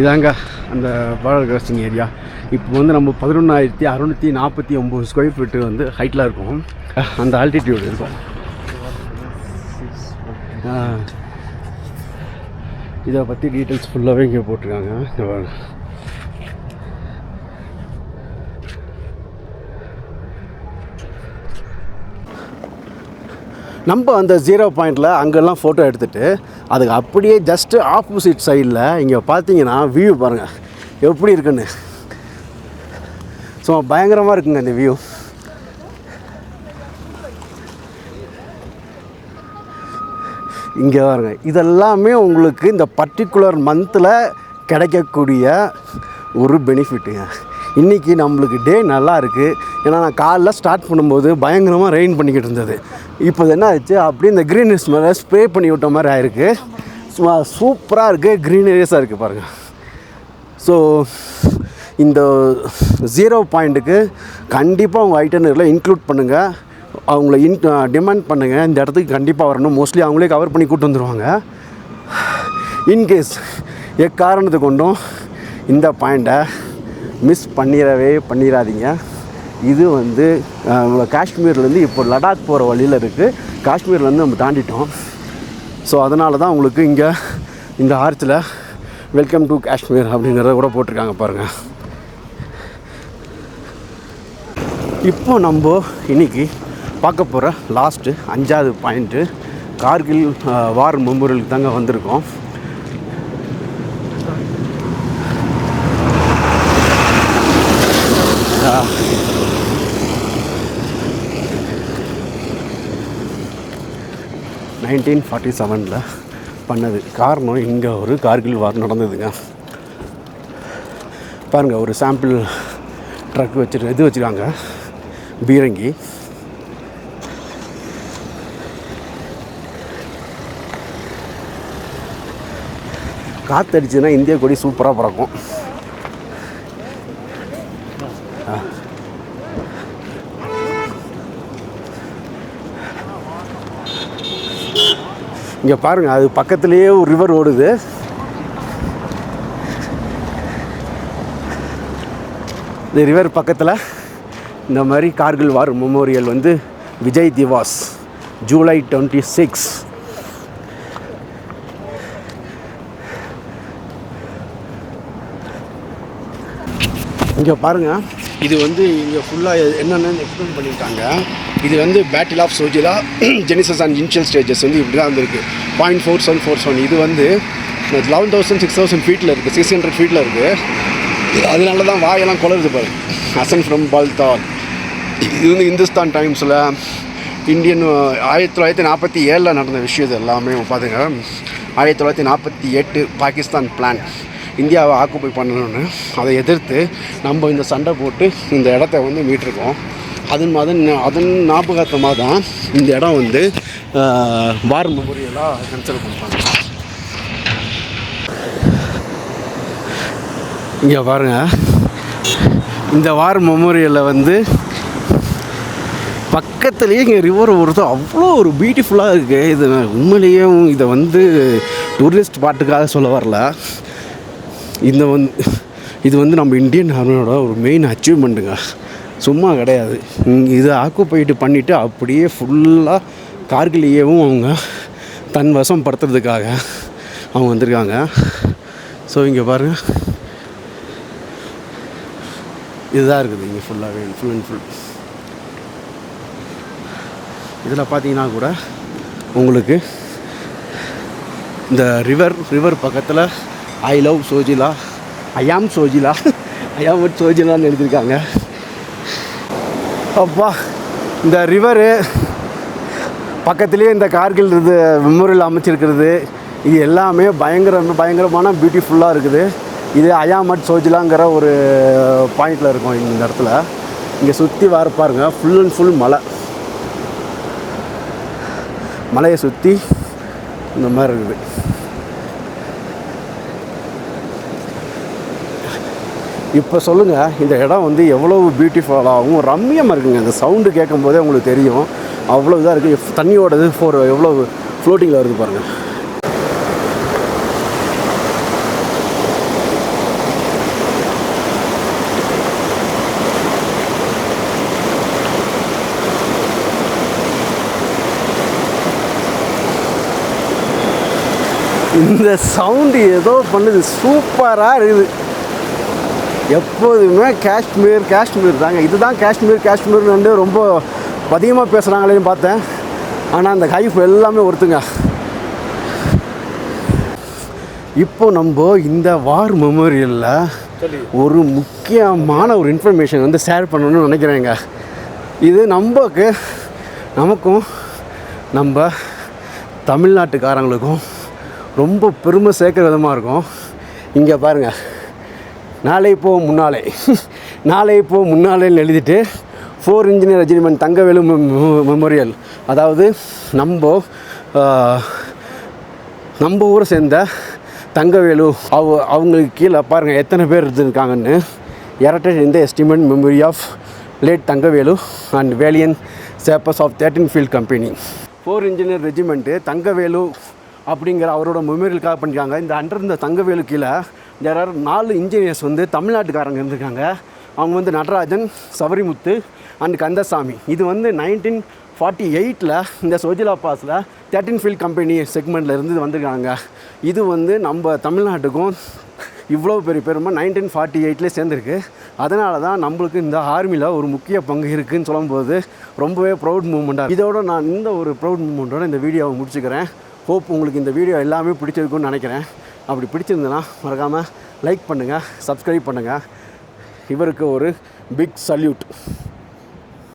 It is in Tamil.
இதாங்க அந்த பார்டர் கிராசிங் ஏரியா. இப்போ வந்து நம்ம பதினொன்றாயிரத்தி அறுநூற்றி நாற்பத்தி ஒம்பது ஸ்கொயர் ஃபீட்டு வந்து ஹைட்டில் இருக்கும். அந்த ஆல்டிடியூடு இருக்கும். இதை பற்றி டீட்டெயில்ஸ் ஃபுல்லாகவே இங்கே போட்டிருக்காங்க. நம்ம அந்த ஜீரோ பாயிண்டில் அங்கெல்லாம் ஃபோட்டோ எடுத்துகிட்டு அதுக்கு அப்படியே ஜஸ்ட்டு ஆப்போசிட் சைடில் இங்கே பார்த்தீங்கன்னா வியூ பாருங்கள் எப்படி இருக்குன்னு. ஸோ பயங்கரமாக இருக்குங்க இந்த வியூ இங்கே பாருங்க. இதெல்லாமே உங்களுக்கு இந்த பர்டிகுலர் மந்தில் கிடைக்கக்கூடிய ஒரு பெனிஃபிட்டுங்க இன்றைக்கி நம்மளுக்கு டே நல்லா இருக்குது ஏன்னா நான் காலைல ஸ்டார்ட் பண்ணும்போது பயங்கரமாக ரெயின் பண்ணிக்கிட்டு இருந்தது. இப்போ என்ன ஆச்சு அப்படியே இந்த க்ரீனரிஸ் மேலே ஸ்ப்ரே பண்ணி விட்ட மாதிரி ஆயிருக்கு. சும்மா சூப்பராக இருக்குது க்ரீனரிஸாக இருக்குது பாருங்கள் ஸோ இந்த ஜீரோ பாயிண்ட்டுக்கு கண்டிப்பாக உங்கள் ஐட்டனரில் இன்க்ளூட் பண்ணுங்கள் அவங்கள இன் டிமாண்ட் பண்ணுங்கள் இந்த இடத்துக்கு கண்டிப்பாக வரணும். மோஸ்ட்லி அவங்களே கவர் பண்ணி கூட்டு வந்துடுவாங்க இன்கேஸ் எக்காரணத்தை கொண்டும் இந்த பாயிண்ட்டை மிஸ் பண்ணிடவே பண்ணிடாதீங்க. இது வந்து அஹ், காஷ்மீர்லேருந்து இப்போ லடாக் போகிற வழியில் இருக்குது காஷ்மீர்லேருந்து நம்ம தாண்டிட்டோம். ஸோ அதனால தான் உங்களுக்கு இங்கே இந்த ஆர்ச்சில் வெல்கம் டு காஷ்மீர் அப்படிங்கிறத கூட போட்டிருக்காங்க பாருங்கள் இப்போ நம்ம இன்னைக்கு பார்க்க போகிற லாஸ்ட்டு அஞ்சாவது பாயிண்ட்டு கார்கில் வார் மெமோரியலுக்கு தாங்க வந்திருக்கோம். நைன்டீன் ஃபார்ட்டி செவனில் பண்ணது. காரணம் இங்கே ஒரு கார்கில் வார் நடந்ததுங்க. பாருங்கள் ஒரு சாம்பிள் ட்ரக் வச்சுட்டு இது வச்சுருக்காங்க. பீரங்கி. காற்றடிச்சுன்னா இந்திய கொடி சூப்பராக பறக்கும். இங்கே பாருங்கள் அது பக்கத்துலேயே ஒரு ரிவர் ஓடுது. இந்த ரிவர் பக்கத்தில் இந்த மாதிரி கார்கில் வார் மெமோரியல் வந்து Vijay Diwas July twenty six இங்கே பாருங்கள் இது வந்து இங்கே ஃபுல்லாக என்னென்னு எக்ஸ்பிளைன் பண்ணியிருக்காங்க. இது வந்து battle of Zojila genesis and initial stages வந்து இப்படி தான் வந்திருக்கு. Point four seven four seven இது வந்து லெவன் தௌசண்ட் சிக்ஸ் தௌசண்ட் ஃபீட்டில் இருக்குது சிக்ஸ் ஹண்ட்ரட் ஃபீட்டில் இருக்குது அதனால தான் வாயெல்லாம் குளருது பாரு. ஹசன் ஃப்ரம் பால்தால் இது வந்து இந்துஸ்தான் டைம்ஸில் இந்தியன் ஆயிரத்தி தொள்ளாயிரத்தி நாற்பத்தி ஏழில் நடந்த விஷயம் இது எல்லாமே பார்த்துங்க ஆயிரத்தி தொள்ளாயிரத்தி நாற்பத்தி எட்டு பாகிஸ்தான் பிளான் இந்தியாவை ஆக்குப்பை பண்ணணும்னு. அதை எதிர்த்து நம்ம இந்த சண்டை போட்டு இந்த இடத்த வந்து மீட்டிருக்கோம். அதன் அதன் அதன் ஞாபகார்த்தமாக தான் இந்த இடம் வந்து வார் மெமோரியலாக கன்சிடர் பண்ணுறாங்க இங்கே பாருங்க. இந்த வார் மெமோரியலில் வந்து பக்கத்துலேயே இங்கே ரிவர் ஓடுறது அவ்வளோ ஒரு பியூட்டிஃபுல்லாக இருக்குது இது உண்மையிலேயே இதை வந்து டூரிஸ்ட் பாட்டுக்காக சொல்ல வரல. இந்த வந்து இது வந்து நம்ம இந்தியன் ஆர்மியோட ஒரு மெயின் அச்சீவ்மெண்ட்டுங்க சும்மா கிடையாது. இங்க இதை ஆக்குப்பைட்டு பண்ணிவிட்டு அப்படியே ஃபுல்லாக கார்கிலேயேவும் அவங்க. தன் வசம் படுத்துறதுக்காக அவங்க வந்திருக்காங்க. ஸோ இங்கே பாருங்கள் இதுதான் இருக்குது இங்கே ஃபுல்லாகவே ஃபுல் அண்ட் ஃபுல் இதில் பார்த்தீங்கன்னா கூட உங்களுக்கு இந்த ரிவர் ரிவர் பக்கத்தில் I love Zojila I'm Zojila I'm சோஜிலான்னு எழுதியிருக்காங்க. அப்பா இந்த ரிவரு பக்கத்துலேயே இந்த கார்கில் இது மெமோரியல் அமைச்சிருக்கிறது. இது எல்லாமே பயங்கர பயங்கரமான பியூட்டிஃபுல்லாக இருக்குது. இது அயாமட் சோஜிலாங்கிற ஒரு பாயிண்டில் இருக்கும் இந்த இடத்துல. இங்கே சுற்றி வர பாருங்க ஃபுல் அண்ட் ஃபுல் மலை. மலையை சுற்றி இந்த மாதிரி இருக்குது. இப்போ சொல்லுங்கள் இந்த இடம் வந்து எவ்வளோ பியூட்டிஃபுல்லாகவும் ரம்மியமாக இருக்குங்க. அந்த சவுண்டு கேட்கும் போதே உங்களுக்கு தெரியும். அவ்வளோ இதாக இருக்குது தண்ணியோட இது ஃபோர் எவ்வளோ ஃப்ளோட்டிங்கில் வருது பாருங்கள் இந்த சவுண்டு ஏதோ பண்ணுது. சூப்பராக இருக்குது. எப்போதுமே காஷ்மீர் காஷ்மீர் தாங்க. இதுதான் காஷ்மீர் காஷ்மீர்னு வந்து ரொம்ப அதிகமாக பேசுகிறாங்களேன்னு பார்த்தேன். ஆனால் அந்த ஹைஃப் எல்லாமே ஒருத்துங்க. இப்போ நம்ம இந்த வார் மெமோரியலில் ஒரு முக்கியமான ஒரு இன்ஃபர்மேஷன் வந்து ஷேர் பண்ணணும்னு நினைக்கிறேங்க. இது நமக்கு நமக்கும் நம்ம தமிழ்நாட்டுக்காரங்களுக்கும் ரொம்ப பெருமை சேர்க்குற விதமாக இருக்கும். இங்கே பாருங்கள் நாளை போ முன்னாலே. நாளை போ முன்னாலேன்னு எழுதிட்டு four engineer regiment Thangavelu memorial அதாவது நம்ம நம்ம ஊரை சேர்ந்த தங்கவேலு அவ அவங்களுக்கு கீழே பாருங்கள் எத்தனை பேர் இருந்திருக்காங்கன்னு. எரட்டட் இந்த esteemed memory of late Thangavelu and valiant sappers of thirteen field company four engineer regiment Thangavelu அப்படிங்கிற அவரோட மெமோரியலுக்காக பண்ணியிருக்காங்க. இந்த அண்டர் இந்த தங்கவேலு கீழே தேர் ஆர் நாலு இன்ஜினியர்ஸ் வந்து தமிழ்நாட்டுக்காரங்க இருந்திருக்காங்க. அவங்க வந்து நடராஜன் சபரிமுத்து அண்ட் கந்தசாமி. இது வந்து நைன்டீன் ஃபார்ட்டி எயிட்டில் இந்த சோஜிலா பாஸில் தேர்ட்டின் ஃபீல்ட் கம்பெனி செக்மெண்ட்டில் இருந்து வந்திருக்காங்க. இது வந்து நம்ம தமிழ்நாட்டுக்கும் இவ்வளோ பெரிய பெருமை நைன்டீன் ஃபார்ட்டி எயிட்லேயே சேர்ந்துருக்கு. அதனால தான் நம்மளுக்கு இந்த ஆர்மியில் ஒரு முக்கிய பங்கு இருக்குதுன்னு சொல்லும்போது ரொம்பவே ப்ரௌட் மூமெண்ட்டாக இதோட நான் இந்த ஒரு ப்ரௌட் மூமெண்ட்டோட இந்த வீடியோவை முடிச்சுக்கிறேன். ஹோப் உங்களுக்கு இந்த வீடியோ எல்லாமே பிடிச்சிருக்குன்னு நினைக்கிறேன். அப்படி பிடிச்சிருந்ததுன்னா மறக்காமல் லைக் பண்ணுங்கள் சப்ஸ்கிரைப் பண்ணுங்கள் இவருக்கு ஒரு பிக் சல்யூட்